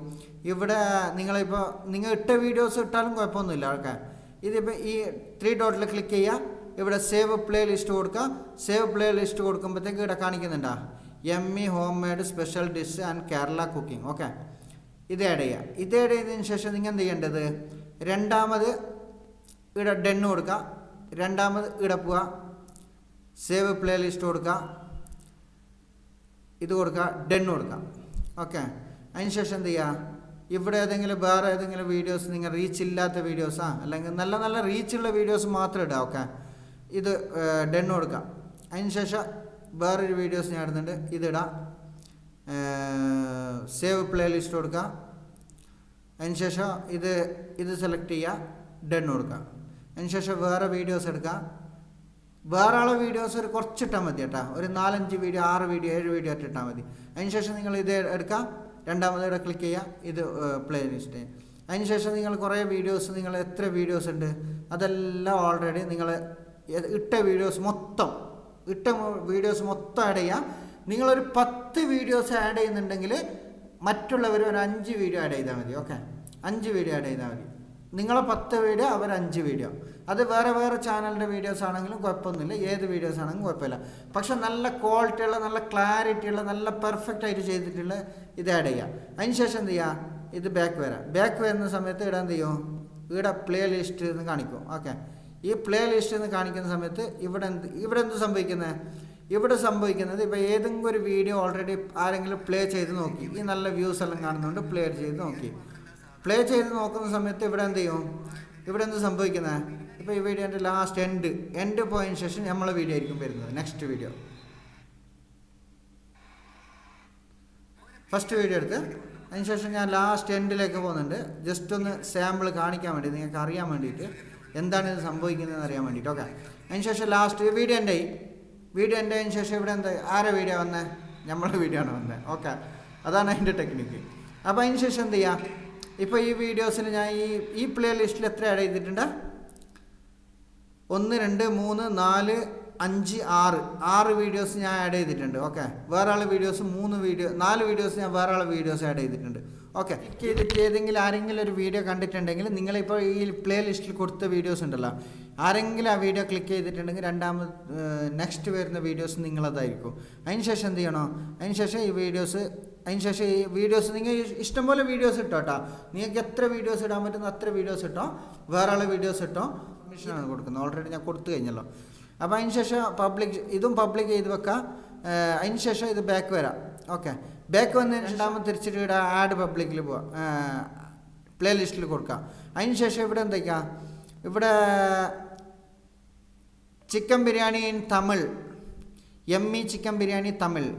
ഇവിടെ നിങ്ങളിപ്പോൾ നിങ്ങൾ ഇട്ട വീഡിയോസ് ഇട്ടാലും കുഴപ്പമൊന്നുമില്ല ആൾക്കാർ ഇതിപ്പോൾ ഈ ത്രീ ഡോട്ടിൽ ക്ലിക്ക് ചെയ്യുക ഇവിടെ സേവ് പ്ലേ ലിസ്റ്റ് കൊടുക്കുക സേവ് പ്ലേ ലിസ്റ്റ് കൊടുക്കുമ്പോഴത്തേക്ക് ഇവിടെ കാണിക്കുന്നുണ്ടോ. M E homemade special dish and Kerala cooking okay ഇത് ആഡ് ചെയ്യുക ഇത് ചെയ്തതിന് ശേഷം നിങ്ങൾ എന്ത് ചെയ്യേണ്ടത്? രണ്ടാമത് ഇവിടെ ഡെന്ന് കൊടുക്കുക. രണ്ടാമത് ഇവിടെ പോവുക. സേവ് പ്ലേ ലിസ്റ്റ് കൊടുക്കുക. ഇത് കൊടുക്കുക. ഡെന്ന് കൊടുക്കുക. ഓക്കെ അതിന് ശേഷം എന്ത് ചെയ്യുക? ഇവിടെ ഏതെങ്കിലും വേറെ ഏതെങ്കിലും വീഡിയോസ് നിങ്ങൾ റീച്ച് ഇല്ലാത്ത വീഡിയോസാ അല്ലെങ്കിൽ നല്ല നല്ല റീച്ചുള്ള വീഡിയോസ് മാത്രം ഇടുക. ഓക്കെ ഇത് ഡെന്ന് കൊടുക്കുക. അതിന് ശേഷം വേറൊരു വീഡിയോസ് ഞാൻ ഇടുന്നുണ്ട്. ഇതിടാം സേവ് പ്ലേ ലിസ്റ്റ് കൊടുക്കുക അതിന് ശേഷം ഇത് ഇത് സെലക്ട് ചെയ്യുക ഡൺ കൊടുക്കുക അതിന് ശേഷം വേറെ വീഡിയോസ് എടുക്കുക വേറെ ആളെ വീഡിയോസ് ഒരു കുറച്ചിട്ടാൽ മതി കേട്ടോ. ഒരു നാലഞ്ച് വീഡിയോ ആറ് വീഡിയോ ഏഴ് വീഡിയോ ആയിട്ട് ഇട്ടാൽ മതി. അതിന് ശേഷം നിങ്ങൾ ഇത് എടുക്കുക രണ്ടാമത് ഇവിടെ ക്ലിക്ക് ചെയ്യുക ഇത് പ്ലേ ലിസ്റ്റ് അതിന് ശേഷം നിങ്ങൾ കുറേ വീഡിയോസ് നിങ്ങൾ എത്ര വീഡിയോസ് ഉണ്ട് അതെല്ലാം ഓൾറെഡി നിങ്ങൾ ഇട്ട വീഡിയോസ് മൊത്തം ഇട്ട വീഡിയോസ് മൊത്തം ആഡ് ചെയ്യുക നിങ്ങളൊരു പത്ത് വീഡിയോസ് ആഡ് ചെയ്യുന്നുണ്ടെങ്കിൽ മറ്റുള്ളവർ ഒരു അഞ്ച് വീഡിയോ ആഡ് ചെയ്താൽ മതി ഓക്കെ അഞ്ച് വീഡിയോ ആഡ് ചെയ്താൽ മതി. നിങ്ങളെ പത്ത് വീഡിയോ അവർ അഞ്ച് വീഡിയോ അത് വേറെ വേറെ ചാനലിന്റെ വീഡിയോസ് ആണെങ്കിലും കുഴപ്പമൊന്നുമില്ല. ഏത് വീഡിയോസ് ആണെങ്കിലും കുഴപ്പമില്ല. പക്ഷെ നല്ല ക്വാളിറ്റി ഉള്ള നല്ല ക്ലാരിറ്റി ഉള്ള നല്ല പെർഫെക്റ്റ് ആയിട്ട് ചെയ്തിട്ടുള്ള ഇത് ആഡ് ചെയ്യുക അതിന് ശേഷം എന്ത് ചെയ്യുക ഇത് ബാക്ക് വരാം ബാക്ക് വരുന്ന സമയത്ത് ഇവിടെ എന്ത് ചെയ്യും? ഇവിടെ പ്ലേ ലിസ്റ്റ് എന്ന് കാണിക്കും ഓക്കെ ഈ പ്ലേ ലിസ്റ്റ് എന്ന് കാണിക്കുന്ന സമയത്ത് ഇവിടെ എന്ത് ഇവിടെ എന്ത് സംഭവിക്കുന്നത് ഇവിടെ സംഭവിക്കുന്നത്? ഇപ്പോൾ ഏതെങ്കിലും ഒരു വീഡിയോ ഓൾറെഡി ആരെങ്കിലും പ്ലേ ചെയ്ത് നോക്കി. ഈ നല്ല വ്യൂസ് എല്ലാം കാണുന്നുണ്ട് പ്ലേ ചെയ്ത് നോക്കി. പ്ലേ ചെയ്ത് നോക്കുന്ന സമയത്ത് ഇവിടെ എന്ത് ചെയ്യും? ഇവിടെ എന്ത് സംഭവിക്കുന്നത് ഇപ്പോൾ ഈ വീഡിയോന്റെ ലാസ്റ്റ് എൻഡ് എൻഡ് പോയിന്റ് ശേഷം നമ്മളെ വീഡിയോ ആയിരിക്കും വരുന്നത്. നെക്സ്റ്റ് വീഡിയോ ഫസ്റ്റ് വീഡിയോ എടുത്ത്. അതിനുശേഷം ഞാൻ ലാസ്റ്റ് എൻഡിലേക്ക് പോകുന്നുണ്ട്. ജസ്റ്റ് ഒന്ന് സാമ്പിൾ കാണിക്കാൻ വേണ്ടി നിങ്ങൾക്ക് അറിയാൻ വേണ്ടിയിട്ട്. എന്താണ് ഇത് സംഭവിക്കുന്നതെന്ന് അറിയാൻ വേണ്ടിയിട്ട്. ഓക്കെ അതിനുശേഷം ലാസ്റ്റ് വീഡിയോ എന്റെ വീഡിയോ എന്റെ ശേഷം ഇവിടെ എന്താ? ആരെ വീഡിയോ വന്നത് നമ്മളെ വീഡിയോ ആണ് വന്നത് ഓക്കെ. അതാണ് അതിന്റെ ടെക്നിക്ക്. അപ്പോൾ അതിന് ശേഷം എന്ത് ചെയ്യാം? ഇപ്പോൾ ഈ വീഡിയോസിന് ഞാൻ ഈ ഈ പ്ലേ ലിസ്റ്റിൽ എത്ര ആഡ് ചെയ്തിട്ടുണ്ട്? ഒന്ന് രണ്ട് മൂന്ന് നാല് അഞ്ച് ആറ്. ആറ് വീഡിയോസ് ഞാൻ ആഡ് ചെയ്തിട്ടുണ്ട്. ഓക്കെ. വേറെ ആളെ വീഡിയോസ് മൂന്ന് വീഡിയോ നാല് വീഡിയോസ് ഞാൻ വേറെ ആളെ വീഡിയോസ് ആഡ് ചെയ്തിട്ടുണ്ട്. ഓക്കെ ഏതെങ്കിലും ആരെങ്കിലും ഒരു വീഡിയോ കണ്ടിട്ടുണ്ടെങ്കിൽ നിങ്ങളിപ്പോൾ ഈ പ്ലേ ലിസ്റ്റിൽ കൊടുത്ത വീഡിയോസ് ഉണ്ടല്ലോ. ആരെങ്കിലും ആ വീഡിയോ ക്ലിക്ക് ചെയ്തിട്ടുണ്ടെങ്കിൽ രണ്ടാമത് നെക്സ്റ്റ് വരുന്ന വീഡിയോസ് നിങ്ങളതായിരിക്കും. അതിന് ശേഷം എന്ത് ചെയ്യണോ? അതിന് ശേഷം ഈ വീഡിയോസ് അതിന് ശേഷം ഈ വീഡിയോസ് നിങ്ങൾ ഇഷ്ടംപോലെ വീഡിയോസ് ഇട്ടോ കേട്ടോ നിങ്ങൾക്ക് എത്ര വീഡിയോസ് ഇടാൻ പറ്റുന്ന അത്ര വീഡിയോസ് ഇട്ടോ. വേറെ ആളെ വീഡിയോസ് ഇട്ടോ. മിഷനാണ് കൊടുക്കുന്നത്. ഓൾറെഡി ഞാൻ കൊടുത്തു കഴിഞ്ഞല്ലോ. അപ്പോൾ അതിന് ശേഷം പബ്ലിക് ഇതും പബ്ലിക് ചെയ്ത് വെക്കാം. അതിനുശേഷം അതിന് ശേഷം ഇത് ബാക്ക് വരാം. ഓക്കെ ബാക്ക് വന്നതിന് രണ്ടാമത് തിരിച്ചിട്ട് ഇവിടെ ആഡ് പബ്ലിക്കിൽ പോവാം. പ്ലേ ലിസ്റ്റിൽ കൊടുക്കാം. അതിന് ശേഷം ഇവിടെ എന്തൊക്കെയാ? ഇവിടെ chicken biryani in Tamil. M E chicken biryani Tamil.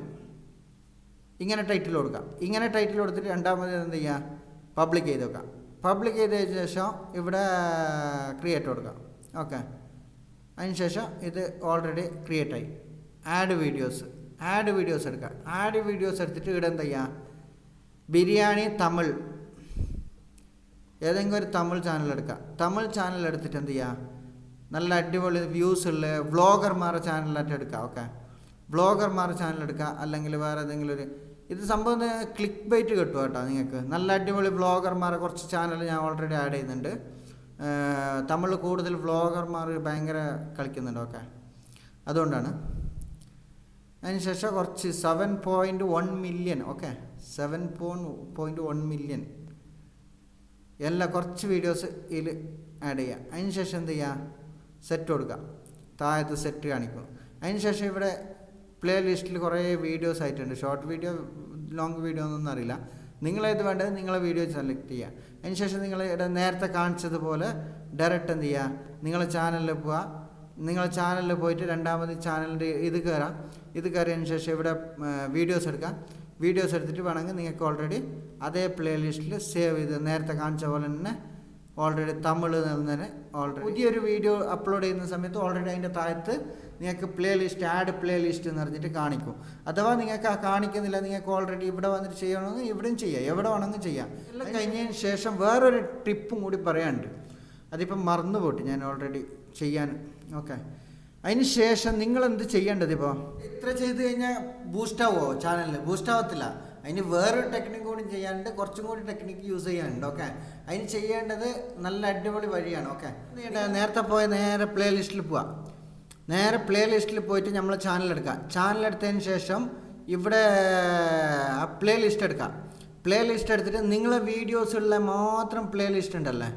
ഇങ്ങനെ ടൈറ്റിൽ കൊടുക്കാം. ഇങ്ങനെ ടൈറ്റിൽ കൊടുത്തിട്ട് രണ്ടാമത് എന്ത് ചെയ്യുക പബ്ലിക് ചെയ്ത് വെക്കാം. പബ്ലിക് ചെയ്തതിന് ശേഷം ഇവിടെ ക്രിയേറ്റ് കൊടുക്കാം. ഓക്കെ അതിന് ശേഷം ഇത് ഓൾറെഡി ക്രിയേറ്റ് ആയി. ആഡ് വീഡിയോസ് ആഡ് വീഡിയോസ് എടുക്കുക ആഡ് വീഡിയോസ് എടുത്തിട്ട് ഇവിടെ എന്താ ചെയ്യുക ബിരിയാണി തമിഴ് ഏതെങ്കിലും ഒരു തമിഴ് ചാനൽ എടുക്കുക തമിഴ് ചാനൽ എടുത്തിട്ട് എന്ത് ചെയ്യുക നല്ല അടിപൊളി വ്യൂസ് ഉള്ള വ്ളോഗർമാരുടെ ചാനലായിട്ട് എടുക്കുക ഓക്കെ വ്ളോഗർമാരുടെ ചാനൽ എടുക്കുക അല്ലെങ്കിൽ വേറെ ഏതെങ്കിലും ഒരു ഇത് സംഭവം ക്ലിക്ക് ബൈറ്റ് കിട്ടും കേട്ടോ നിങ്ങൾക്ക്. നല്ല അടിപൊളി വ്ളോഗർമാരെ കുറച്ച് ചാനൽ ഞാൻ ഓൾറെഡി ആഡ് ചെയ്യുന്നുണ്ട്. തമിഴ് കൂടുതൽ വ്ളോഗർമാർ ഭയങ്കര കളിക്കുന്നുണ്ട് ഓക്കെ അതുകൊണ്ടാണ്. അതിനുശേഷം കുറച്ച് seven point one million okay seven point one million എല്ലാ കുറച്ച് വീഡിയോസ് ഇതിൽ ആഡ് ചെയ്യുക അതിന് ശേഷം എന്ത് ചെയ്യുക സെറ്റ് കൊടുക്കുക താഴത്ത് സെറ്റ് കാണിക്കും അതിനുശേഷം ഇവിടെ പ്ലേ ലിസ്റ്റിൽ കുറേ വീഡിയോസ് ആയിട്ടുണ്ട്. ഷോർട്ട് വീഡിയോ ലോങ് വീഡിയോ ഒന്നും അറിയില്ല. നിങ്ങളേത് വേണ്ടത് നിങ്ങളെ വീഡിയോ സെലക്ട് ചെയ്യുക അതിന് ശേഷം നിങ്ങൾ നേരത്തെ കാണിച്ചതുപോലെ ഡയറക്റ്റ് എന്ത് ചെയ്യുക നിങ്ങളെ ചാനലിൽ പോവുക നിങ്ങളെ ചാനലിൽ പോയിട്ട് രണ്ടാമത് ചാനലിന്റെ ഇത് കയറാം ഇത് കയറിയതിന് ശേഷം ഇവിടെ വീഡിയോസ് എടുക്കാം. വീഡിയോസ് എടുത്തിട്ട് വേണമെങ്കിൽ നിങ്ങൾക്ക് ഓൾറെഡി അതേ പ്ലേലിസ്റ്റിൽ സേവ് ചെയ്ത് നേരത്തെ കാണിച്ച പോലെ തന്നെ ഓൾറെഡി തമിഴ് തന്നെ ഓൾറെഡി പുതിയൊരു വീഡിയോ അപ്ലോഡ് ചെയ്യുന്ന സമയത്ത് ഓൾറെഡി അതിന്റെ താഴത്ത് നിങ്ങൾക്ക് play list add play list എന്ന് പറഞ്ഞിട്ട് കാണിക്കും. അഥവാ നിങ്ങൾക്ക് ആ കാണിക്കുന്നില്ല നിങ്ങൾക്ക് ഓൾറെഡി ഇവിടെ വന്നിട്ട് ചെയ്യണമെങ്കിൽ ഇവിടെയും ചെയ്യാം. എവിടെ വേണമെങ്കിൽ ചെയ്യാം. എല്ലാം കഴിഞ്ഞതിന് ശേഷം വേറൊരു ടിപ്പും കൂടി പറയാനുണ്ട്. അതിപ്പം മറന്നു പോയിട്ട് ഞാൻ ഓൾറെഡി ചെയ്യാൻ. ഓക്കെ അതിന് ശേഷം നിങ്ങൾ എന്ത് ചെയ്യേണ്ടത് ഇപ്പോൾ ഇത്ര ചെയ്ത് കഴിഞ്ഞാൽ ബൂസ്റ്റ് ആവുമോ ചാനലിൽ ബൂസ്റ്റ് ആവത്തില്ല. അതിന് വേറൊരു ടെക്നിക്ക് കൂടി ചെയ്യാനുണ്ട്. കുറച്ചും കൂടി ടെക്നിക്ക് യൂസ് ചെയ്യാനുണ്ട്. ഓക്കെ അതിന് ചെയ്യേണ്ടത് നല്ല അടിപൊളി വഴിയാണ്. ഓക്കെ നേരത്തെ പോയ നേരെ പ്ലേ ലിസ്റ്റിൽ പോവാം. നേരെ പ്ലേ ലിസ്റ്റിൽ പോയിട്ട് നമ്മൾ ചാനൽ എടുക്കാം. ചാനൽ എടുത്തതിന് ശേഷം ഇവിടെ പ്ലേ ലിസ്റ്റ് എടുക്കാം. പ്ലേ ലിസ്റ്റ് എടുത്തിട്ട് നിങ്ങളെ വീഡിയോസുള്ള മാത്രം പ്ലേ ലിസ്റ്റ് ഉണ്ടല്ലേ?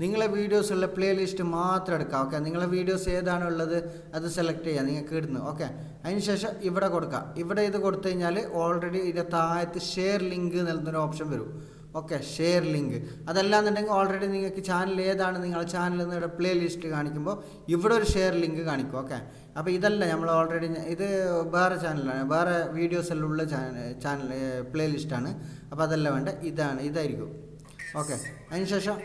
നിങ്ങളെ വീഡിയോസുള്ള പ്ലേ ലിസ്റ്റ് മാത്രം എടുക്കുക ഓക്കെ നിങ്ങളെ വീഡിയോസ് ഏതാണ് ഉള്ളത് അത് സെലക്ട് ചെയ്യുക നിങ്ങൾക്ക് ഇടുന്നു ഓക്കെ അതിനുശേഷം ഇവിടെ കൊടുക്കുക ഇവിടെ ഇത് കൊടുത്തു കഴിഞ്ഞാൽ ഓൾറെഡി ഇതിന്റെ താഴത്ത് ഷെയർ ലിങ്ക് നൽകുന്നൊരു ഓപ്ഷൻ വരും ഓക്കെ ഷെയർ ലിങ്ക് അതല്ലാന്നുണ്ടെങ്കിൽ ഓൾറെഡി നിങ്ങൾക്ക് ചാനൽ ഏതാണ് നിങ്ങളുടെ ചാനൽ നിന്ന് പ്ലേ ലിസ്റ്റ് കാണിക്കുമ്പോൾ ഇവിടെ ഒരു ഷെയർ ലിങ്ക് കാണിക്കും ഓക്കെ അപ്പോൾ ഇതല്ല നമ്മൾ ഓൾറെഡി ഇത് വേറെ ചാനലാണ് വേറെ വീഡിയോസ് എല്ലാം ഉള്ള ചാനൽ ചാനൽ പ്ലേ ലിസ്റ്റാണ് അപ്പോൾ അതല്ല വേണ്ട ഇതാണ് ഇതായിരിക്കും ഓക്കെ അതിനുശേഷം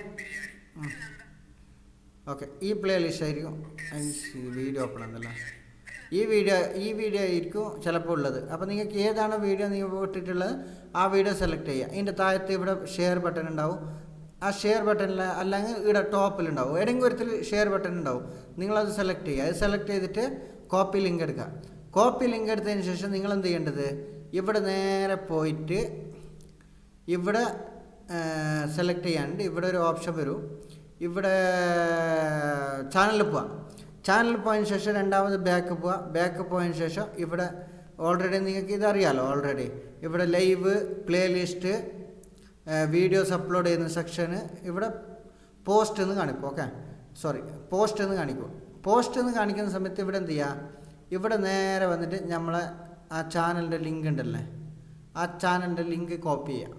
ഓക്കെ ഈ പ്ലേ ലിസ്റ്റ് ആയിരിക്കും വീഡിയോ ഓപ്പൺ ആണല്ലേ. ഈ വീഡിയോ ഈ വീഡിയോ ആയിരിക്കും ചിലപ്പോൾ ഉള്ളത്. അപ്പോൾ നിങ്ങൾക്ക് ഏതാണ് വീഡിയോ നിങ്ങൾ ഇട്ടിട്ടുള്ളത് ആ വീഡിയോ സെലക്ട് ചെയ്യുക. ഇതിന്റെ താഴത്ത് ഇവിടെ ഷെയർ ബട്ടൺ ഉണ്ടാവും. ആ ഷെയർ ബട്ടണിൽ അല്ലെങ്കിൽ ഇവിടെ ടോപ്പിലുണ്ടാവും ഏതെങ്കിലും ഒരുത്തിൽ ഷെയർ ബട്ടൺ ഉണ്ടാവും. നിങ്ങളത് സെലക്ട് ചെയ്യുക. അത് സെലക്ട് ചെയ്തിട്ട് കോപ്പി ലിങ്ക് എടുക്കുക. കോപ്പി ലിങ്ക് എടുത്തതിന് ശേഷം നിങ്ങൾ എന്ത് ചെയ്യേണ്ടത്? ഇവിടെ നേരെ പോയിട്ട് ഇവിടെ സെലക്ട് ചെയ്യാനുണ്ട്. ഇവിടെ ഒരു ഓപ്ഷൻ വരും. ഇവിടെ ചാനലിൽ പോവാം. ചാനലിൽ പോയതിന് ശേഷം രണ്ടാമത് ബാക്ക് പോവാം. ബാക്ക് പോയതിന് ശേഷം ഇവിടെ ഓൾറെഡി നിങ്ങൾക്ക് ഇതറിയാലോ ഓൾറെഡി ഇവിടെ ലൈവ് പ്ലേലിസ്റ്റ് വീഡിയോസ് അപ്ലോഡ് ചെയ്യുന്ന സെക്ഷന് ഇവിടെ പോസ്റ്റ് എന്ന് കാണിക്കും ഓക്കെ സോറി പോസ്റ്റ് എന്ന് കാണിക്കും. പോസ്റ്റ് എന്ന് കാണിക്കുന്ന സമയത്ത് ഇവിടെ എന്ത് ചെയ്യുക ഇവിടെ നേരെ വന്നിട്ട് നമ്മളെ ആ ചാനലിന്റെ ലിങ്ക് ഉണ്ടല്ലേ? ആ ചാനലിന്റെ ലിങ്ക് കോപ്പി ചെയ്യാം.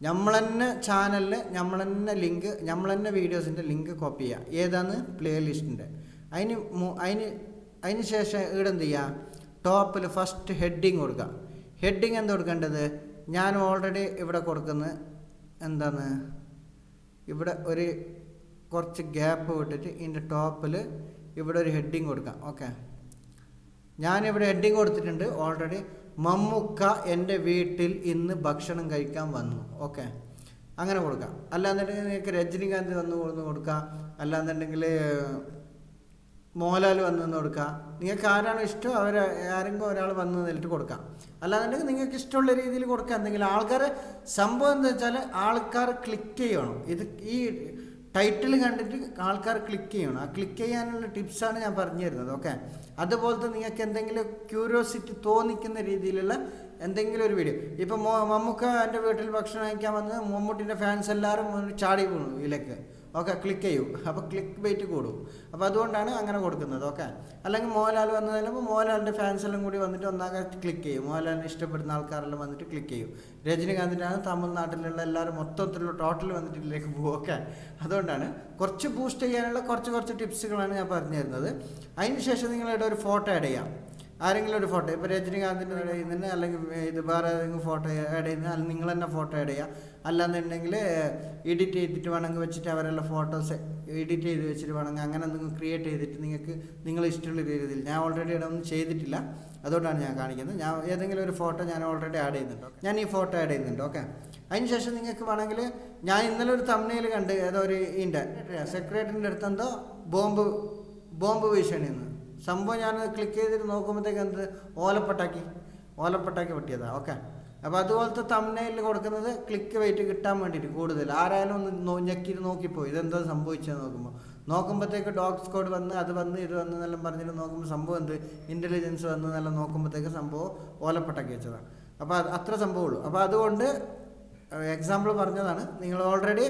നമ്മൾ തന്നെ ചാനലിൽ നമ്മൾ തന്നെ ലിങ്ക് നമ്മൾ തന്നെ വീഡിയോസിന്റെ ലിങ്ക് കോപ്പി ചെയ്യുക ഏതാന്ന് പ്ലേ ലിസ്റ്റിന്റെ അതിന് അതിന് അതിന് ശേഷം ഇവിടെ എന്ത് ചെയ്യുക ടോപ്പിൽ ഫസ്റ്റ് ഹെഡിങ് കൊടുക്കുക ഹെഡിങ് എന്താ കൊടുക്കേണ്ടത്? ഞാൻ ഓൾറെഡി ഇവിടെ കൊടുക്കുന്ന എന്താണ്? ഇവിടെ ഒരു കുറച്ച് ഗ്യാപ്പ് വിട്ടിട്ട് ഇതിന്റെ ടോപ്പിൽ ഇവിടെ ഒരു ഹെഡിങ് കൊടുക്കാം. ഓക്കെ. ഞാനിവിടെ ഹെഡിങ് കൊടുത്തിട്ടുണ്ട്. ഓൾറെഡി മമ്മുക്ക എന്റെ വീട്ടിൽ ഇന്ന് ഭക്ഷണം കഴിക്കാൻ വന്നു. ഓക്കെ. അങ്ങനെ കൊടുക്കാം. അല്ലാന്നുണ്ടെങ്കിൽ നിങ്ങൾക്ക് രജനികാന്ത് വന്ന് കൊടുന്ന് കൊടുക്കാം. അല്ലാന്നുണ്ടെങ്കിൽ മോഹൻലാൽ വന്നു എന്ന് കൊടുക്കാം. നിങ്ങൾക്ക് ആരാണോ ഇഷ്ടം അവർ ആരെങ്കിലും ഒരാൾ വന്ന് നിന്നിട്ട് കൊടുക്കാം. അല്ലാന്നുണ്ടെങ്കിൽ നിങ്ങൾക്ക് ഇഷ്ടമുള്ള രീതിയിൽ കൊടുക്കാം. എന്തെങ്കിലും ആൾക്കാർ സംഭവം എന്താ വെച്ചാൽ ആൾക്കാർ ക്ലിക്ക് ചെയ്യണം. ഇത് ഈ ടൈറ്റിൽ കണ്ടിട്ട് ആൾക്കാർ ക്ലിക്ക് ചെയ്യണം. ആ ക്ലിക്ക് ചെയ്യാനുള്ള ടിപ്സാണ് ഞാൻ പറഞ്ഞു തരുന്നത് ഓക്കെ അതുപോലത്തെ നിങ്ങൾക്ക് എന്തെങ്കിലും ക്യൂരിയോസിറ്റി തോന്നിക്കുന്ന രീതിയിലുള്ള എന്തെങ്കിലും ഒരു വീഡിയോ ഇപ്പം മമ്മൂക്ക എന്റെ വീട്ടിൽ ഭക്ഷണം കഴിക്കാൻ വന്ന് മമ്മൂട്ടിന്റെ ഫാൻസ് എല്ലാവരും ചാടി വീണു ഇതിലേക്ക് ഓക്കെ ക്ലിക്ക് ചെയ്യൂ. അപ്പോൾ ക്ലിക്ക് ബൈറ്റ് കൂടും. അപ്പോൾ അതുകൊണ്ടാണ് അങ്ങനെ കൊടുക്കുന്നത് ഓക്കെ? അല്ലെങ്കിൽ മോഹൻലാൽ വന്നു കഴിയുമ്പോൾ മോഹൻലാലിന്റെ ഫാൻസ് എല്ലാം കൂടി വന്നിട്ട് ഒന്നാകെ ക്ലിക്ക് ചെയ്യും. മോഹൻലാലിനെ ഇഷ്ടപ്പെടുന്ന ആൾക്കാരെല്ലാം വന്നിട്ട് ക്ലിക്ക് ചെയ്യും. രജനികാന്തിനാണ് തമിഴ്നാട്ടിലുള്ള എല്ലാവരും മൊത്തത്തിലുള്ള ടോട്ടൽ വന്നിട്ട് ഇതിലേക്ക് പോകും ഓക്കെ? അതുകൊണ്ടാണ് കുറച്ച് ബൂസ്റ്റ് ചെയ്യാനുള്ള കുറച്ച് കുറച്ച് ടിപ്സുകളാണ് ഞാൻ പറഞ്ഞു തരുന്നത്. അതിന് ശേഷം നിങ്ങളുടെ ഒരു ഫോട്ടോ ആഡ് ചെയ്യാം. ആരെങ്കിലും ഒരു ഫോട്ടോ ഇപ്പോൾ രജനികാന്തിന്റെ ആഡ് നിന്ന് അല്ലെങ്കിൽ ഇത് വേറെ ഏതെങ്കിലും ഫോട്ടോ ആഡ് ചെയ്യുന്നത് അല്ലെങ്കിൽ നിങ്ങൾ തന്നെ ഫോട്ടോ ആഡ് ചെയ്യുക. അല്ലാന്നുണ്ടെങ്കിൽ എഡിറ്റ് ചെയ്തിട്ട് വേണമെങ്കിൽ വെച്ചിട്ട് അവരെല്ലാം ഫോട്ടോസ് എഡിറ്റ് ചെയ്ത് വെച്ചിട്ട് വേണമെങ്കിൽ അങ്ങനെ എന്തെങ്കിലും ക്രിയേറ്റ് ചെയ്തിട്ട് നിങ്ങൾക്ക് നിങ്ങൾ ഇഷ്ടമുള്ള രീതിയിൽ. ഞാൻ ഓൾറെഡി ഇടൊന്നും ഒന്നും ചെയ്തിട്ടില്ല. അതുകൊണ്ടാണ് ഞാൻ കാണിക്കുന്നത്. ഞാൻ ഏതെങ്കിലും ഒരു ഫോട്ടോ ഞാൻ ഓൾറെഡി ആഡ് ചെയ്യുന്നുണ്ട്. ഞാൻ ഈ ഫോട്ടോ ആഡ് ചെയ്യുന്നുണ്ട്. ഓക്കെ അതിന് ശേഷം നിങ്ങൾക്ക് വേണമെങ്കിൽ ഞാൻ ഇന്നലെ ഒരു തമ്മനയിൽ കണ്ട് ഏതോ ഒരു ഇതിന്റെ സെക്രട്ടറിന്റെ അടുത്ത് എന്തോ ബോംബ് ബോംബ് ഭീഷണിന്ന് സംഭവം ഞാൻ ക്ലിക്ക് ചെയ്തിട്ട് നോക്കുമ്പോഴത്തേക്ക് എന്ത്? ഓലപ്പട്ടാക്കി. ഓലപ്പട്ടാക്കി പൊട്ടിയതാണ് ഓക്കെ അപ്പോൾ അതുപോലത്തെ തമ്മനയിൽ കൊടുക്കുന്നത് ക്ലിക്ക് വെയിറ്റ് കിട്ടാൻ വേണ്ടിയിട്ട് കൂടുതൽ. ആരായാലും ഒന്ന് ഞെക്കിയിട്ട് നോക്കിപ്പോയി. ഇതെന്താ സംഭവിച്ചത് നോക്കുമ്പോൾ നോക്കുമ്പോഴത്തേക്ക് ഡോഗ് സ്ക്വാഡ് വന്ന് അത് വന്ന് ഇത് വന്ന് എന്നെല്ലാം പറഞ്ഞിട്ട് നോക്കുമ്പോൾ സംഭവം എന്ത്? ഇന്റലിജൻസ് വന്ന് എന്നെല്ലാം നോക്കുമ്പോഴത്തേക്ക് സംഭവം ഓലപ്പെട്ട വെച്ചതാണ് അപ്പോൾ അത് അത്ര സംഭവമുള്ളൂ. അപ്പോൾ അതുകൊണ്ട് എക്സാമ്പിൾ പറഞ്ഞതാണ്. നിങ്ങൾ ഓൾറെഡി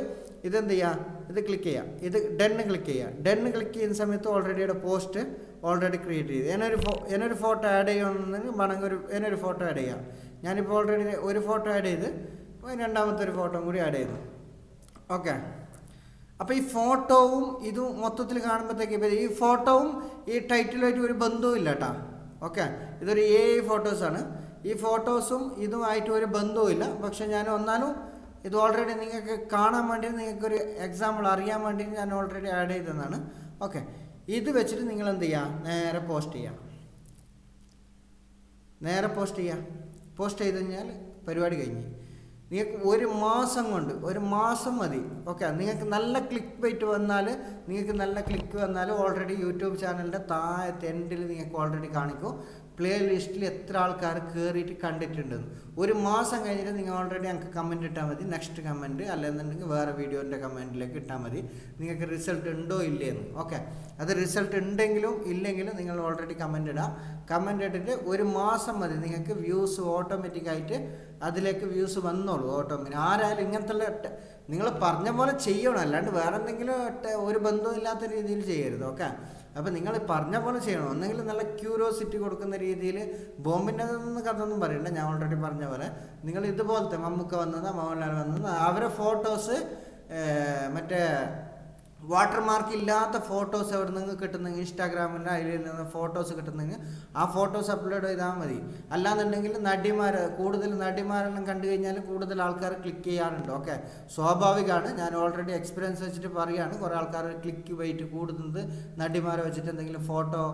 ഇതെന്ത് ചെയ്യുക ഇത് ക്ലിക്ക് ചെയ്യുക ഇത് ഡെന്ന് ക്ലിക്ക് ചെയ്യുക ഡെന്ന് ക്ലിക്ക് ചെയ്യുന്ന സമയത്ത് ഓൾറെഡി ഇവിടെ പോസ്റ്റ് ഓൾറെഡി ക്രിയേറ്റ് ചെയ്ത്. എന്നൊരു ഫോ എന്നൊരു ഫോട്ടോ ആഡ് ചെയ്യണമെന്നുണ്ടെങ്കിൽ മണങ്ങൊരു എന്നൊരു ഫോട്ടോ ആഡ് ചെയ്യാം. ഞാനിപ്പോൾ ഓൾറെഡി ഒരു ഫോട്ടോ ആഡ് ചെയ്ത് രണ്ടാമത്തെ ഒരു ഫോട്ടോ കൂടി ആഡ് ചെയ്തു. ഓക്കെ അപ്പോൾ ഈ ഫോട്ടോവും ഇതും മൊത്തത്തിൽ കാണുമ്പോഴത്തേക്ക് ഇപ്പോൾ ഈ ഫോട്ടോവും ഈ ടൈറ്റിലുമായിട്ട് ഒരു ബന്ധവും ഇല്ല കേട്ടോ ഓക്കെ ഇതൊരു എ ഐ ഫോട്ടോസാണ് ഈ ഫോട്ടോസും ഇതുമായിട്ട് ഒരു ബന്ധവും ഇല്ല. പക്ഷെ ഞാൻ ഒന്നാലും ഇത് ഓൾറെഡി നിങ്ങൾക്ക് കാണാൻ വേണ്ടി നിങ്ങൾക്കൊരു എക്സാമ്പിൾ അറിയാൻ വേണ്ടി ഞാൻ ഓൾറെഡി ആഡ് ചെയ്തതാണ്. ഓക്കെ ഇത് വെച്ചിട്ട് നിങ്ങൾ എന്ത് ചെയ്യുക നേരെ പോസ്റ്റ് ചെയ്യുക നേരെ പോസ്റ്റ് ചെയ്യുക പോസ്റ്റ് ചെയ്ത് കഴിഞ്ഞാൽ പരിപാടി കഴിഞ്ഞ്. നിങ്ങൾക്ക് ഒരു മാസം കൊണ്ട് ഒരു മാസം മതി. ഓക്കെ നിങ്ങൾക്ക് നല്ല ക്ലിക്ക് ബൈറ്റ് വന്നാൽ നിങ്ങൾക്ക് നല്ല ക്ലിക്ക് വന്നാൽ ഓൾറെഡി യൂട്യൂബ് ചാനലിന്റെ താഴത്തെ എൻഡിൽ നിങ്ങൾക്ക് ഓൾറെഡി കാണിക്കും. പ്ലേ ലിസ്റ്റിൽ എത്ര ആൾക്കാർ കയറിയിട്ട് കണ്ടിട്ടുണ്ടെന്ന്. ഒരു മാസം കഴിഞ്ഞിട്ട് നിങ്ങൾ ഓൾറെഡി ഞങ്ങൾക്ക് കമന്റ് ഇട്ടാൽ മതി. നെക്സ്റ്റ് കമന്റ് അല്ലെന്നുണ്ടെങ്കിൽ വേറെ വീഡിയോന്റെ കമന്റിലേക്ക് ഇട്ടാൽ മതി. നിങ്ങൾക്ക് റിസൾട്ട് ഉണ്ടോ ഇല്ലേന്ന്. ഓക്കെ അത് റിസൾട്ട് ഉണ്ടെങ്കിലും ഇല്ലെങ്കിലും നിങ്ങൾ ഓൾറെഡി കമന്റ് ഇടാം. കമന്റ് ഇട്ടിട്ട് ഒരു മാസം മതി. നിങ്ങൾക്ക് വ്യൂസ് ഓട്ടോമാറ്റിക്കായിട്ട് അതിലേക്ക് വ്യൂസ് വന്നോളൂ. ഓട്ടോമാറ്റിക് ആരായാലും ഇങ്ങനത്തെ നിങ്ങൾ പറഞ്ഞ പോലെ ചെയ്യണം. അല്ലാണ്ട് വേറെ എന്തെങ്കിലും ഒരു ബന്ധവും ഇല്ലാത്ത രീതിയിൽ ചെയ്യരുത്. ഓക്കെ അപ്പോൾ നിങ്ങൾ പറഞ്ഞ പോലെ ചെയ്യണം. ഒന്നെങ്കിൽ നല്ല ക്യൂരിയോസിറ്റി കൊടുക്കുന്ന രീതിയിൽ ബോംബിന്റെ നിന്ന് കഥൊന്നും പറയണ്ട. ഞാൻ ഓൾറെഡി പറഞ്ഞ പോലെ. നിങ്ങൾ ഇതുപോലത്തെ മമ്മൂക്ക വന്നത് മോഹൻലാൽ വന്നത് അവരെ ഫോട്ടോസ് മറ്റേ വാട്ടർ മാർക്ക് ഇല്ലാത്ത ഫോട്ടോസ് എവിടെ നിന്ന് കിട്ടുന്നെങ്കിൽ ഇൻസ്റ്റാഗ്രാമിന്റെ അതിൽ നിന്ന് ഫോട്ടോസ് കിട്ടുന്നെങ്കിൽ ആ ഫോട്ടോസ് അപ്ലോഡ് ചെയ്താൽ മതി. അല്ലാന്നുണ്ടെങ്കിൽ നടിമാർ കൂടുതൽ നടിമാരെല്ലാം കണ്ടു കഴിഞ്ഞാൽ കൂടുതൽ ആൾക്കാർ ക്ലിക്ക് ചെയ്യാറുണ്ട്. ഓക്കെ സ്വാഭാവികമാണ്. ഞാൻ ഓൾറെഡി എക്സ്പീരിയൻസ് വെച്ചിട്ട് പറയുകയാണ് കുറേ ആൾക്കാർ ക്ലിക്ക് വെയിറ്റ് കൂടുന്നത് നടിമാരെ വെച്ചിട്ട് എന്തെങ്കിലും ഫോട്ടോ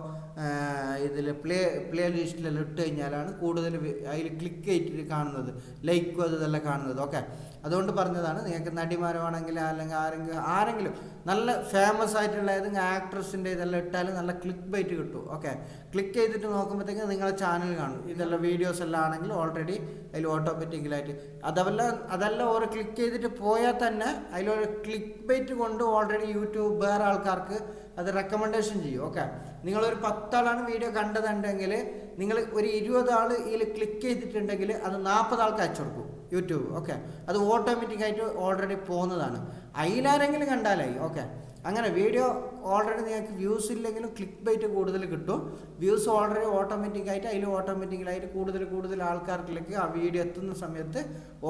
ഇതിൽ പ്ലേ പ്ലേ ലിസ്റ്റിലെല്ലാം ഇട്ട് കഴിഞ്ഞാലാണ് കൂടുതൽ അതിൽ ക്ലിക്ക് ചെയ്തിട്ട് കാണുന്നത്. ലൈക്കും അതെല്ലാം കാണുന്നത്. ഓക്കെ അതുകൊണ്ട് പറഞ്ഞതാണ് നിങ്ങൾക്ക് നടിമാരാണെങ്കിൽ അല്ലെങ്കിൽ ആരെങ്കിലും ആരെങ്കിലും നല്ല ഫേമസ് ആയിട്ടുള്ള ഏതെങ്കിലും ആക്ട്രസിന്റെ ഇതെല്ലാം ഇട്ടാൽ നല്ല ക്ലിക്ക് ബൈറ്റ് കിട്ടും. ഓക്കെ ക്ലിക്ക് ചെയ്തിട്ട് നോക്കുമ്പോഴത്തേക്കും നിങ്ങളെ ചാനൽ കാണും. ഇതെല്ലാം വീഡിയോസ് എല്ലാം ആണെങ്കിൽ ഓൾറെഡി അതിൽ ഓട്ടോമാറ്റിക്കലായിട്ട് അതല്ല അതല്ല ഓരോ ക്ലിക്ക് ചെയ്തിട്ട് പോയാൽ തന്നെ അതിലൊരു ക്ലിക്ക് ബൈറ്റ് കൊണ്ട് ഓൾറെഡി യൂട്യൂബ് വേറെ ആൾക്കാർക്ക് അത് റെക്കമെൻഡേഷൻ ചെയ്യും. ഓക്കെ നിങ്ങളൊരു പത്താളാണ് വീഡിയോ കണ്ടതുണ്ടെങ്കിൽ നിങ്ങൾ ഒരു ഇരുപത് ആൾ ഇതിൽ ക്ലിക്ക് ചെയ്തിട്ടുണ്ടെങ്കിൽ അത് നാൽപ്പത് ആൾക്ക് അയച്ചു കൊടുക്കും. യൂട്യൂബ്. ഓക്കെ. അത് ഓട്ടോമാറ്റിക്കായിട്ട് ഓൾറെഡി പോകുന്നതാണ്. അതിലാരെങ്കിലും കണ്ടാലായി ഓക്കെ. അങ്ങനെ വീഡിയോ ഓൾറെഡി നിങ്ങൾക്ക് വ്യൂസ് ഇല്ലെങ്കിലും ക്ലിക്ക് ബൈറ്റ് കൂടുതൽ കിട്ടും. വ്യൂസ് ഓൾറെഡി ഓട്ടോമാറ്റിക്കായിട്ട് അതിൽ ഓട്ടോമാറ്റിക്കലായിട്ട് കൂടുതൽ കൂടുതൽ ആൾക്കാർക്കിലേക്ക് ആ വീഡിയോ എത്തുന്ന സമയത്ത്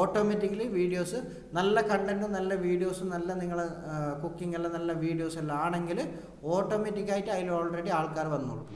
ഓട്ടോമാറ്റിക്കലി വീഡിയോസ് നല്ല കണ്ടന്റും നല്ല വീഡിയോസും നല്ല നിങ്ങൾ കുക്കിംഗ് എല്ലാം നല്ല വീഡിയോസ് എല്ലാം ആണെങ്കിൽ ഓട്ടോമാറ്റിക്കായിട്ട് അതിൽ ഓൾറെഡി ആൾക്കാർ വന്നോളും.